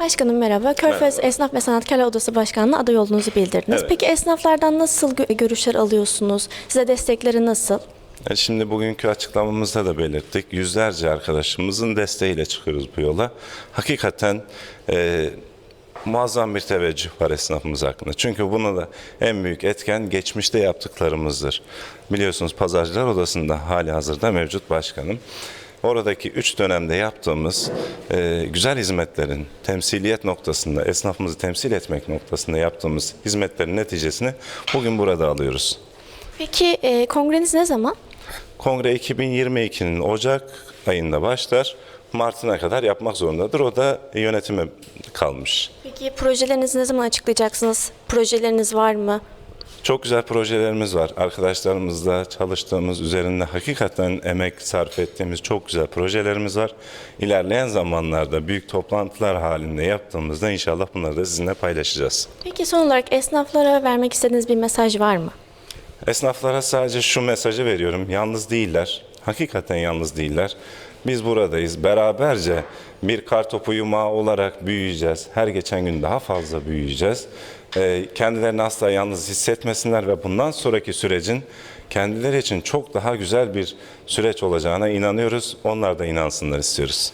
Başkanım merhaba. Körfez Merhaba. Esnaf ve Sanatkarlar Odası Başkanlığı'na aday olduğunuzu bildirdiniz. Evet. Peki esnaflardan nasıl gö- görüşler alıyorsunuz? Size destekleri nasıl? E, Şimdi bugünkü açıklamamızda da belirttik. Yüzlerce arkadaşımızın desteğiyle çıkıyoruz bu yola. Hakikaten e, muazzam bir teveccüh var esnafımız hakkında. Çünkü buna da en büyük etken geçmişte yaptıklarımızdır. Biliyorsunuz Pazarcılar Odası'nda hali hazırda mevcut başkanım. Oradaki üç dönemde yaptığımız e, güzel hizmetlerin temsiliyet noktasında, esnafımızı temsil etmek noktasında yaptığımız hizmetlerin neticesini bugün burada alıyoruz. Peki e, kongreniz ne zaman? Kongre 2022'nin Ocak ayında başlar. Mart'ına kadar yapmak zorundadır. O da yönetime kalmış. Peki projelerinizi ne zaman açıklayacaksınız? Projeleriniz var mı? Çok güzel projelerimiz var. Arkadaşlarımızla çalıştığımız, üzerinde hakikaten emek sarf ettiğimiz çok güzel projelerimiz var. İlerleyen zamanlarda büyük toplantılar halinde yaptığımızda inşallah bunları da sizinle paylaşacağız. Peki son olarak esnaflara vermek istediğiniz bir mesaj var mı? Esnaflara sadece şu mesajı veriyorum. Yalnız değiller. Hakikaten yalnız değiller. Biz buradayız. Beraberce bir kartopu yumağı olarak büyüyeceğiz. Her geçen gün daha fazla büyüyeceğiz. Ee, kendilerini asla yalnız hissetmesinler ve bundan sonraki sürecin kendileri için çok daha güzel bir süreç olacağına inanıyoruz. Onlar da inansınlar istiyoruz.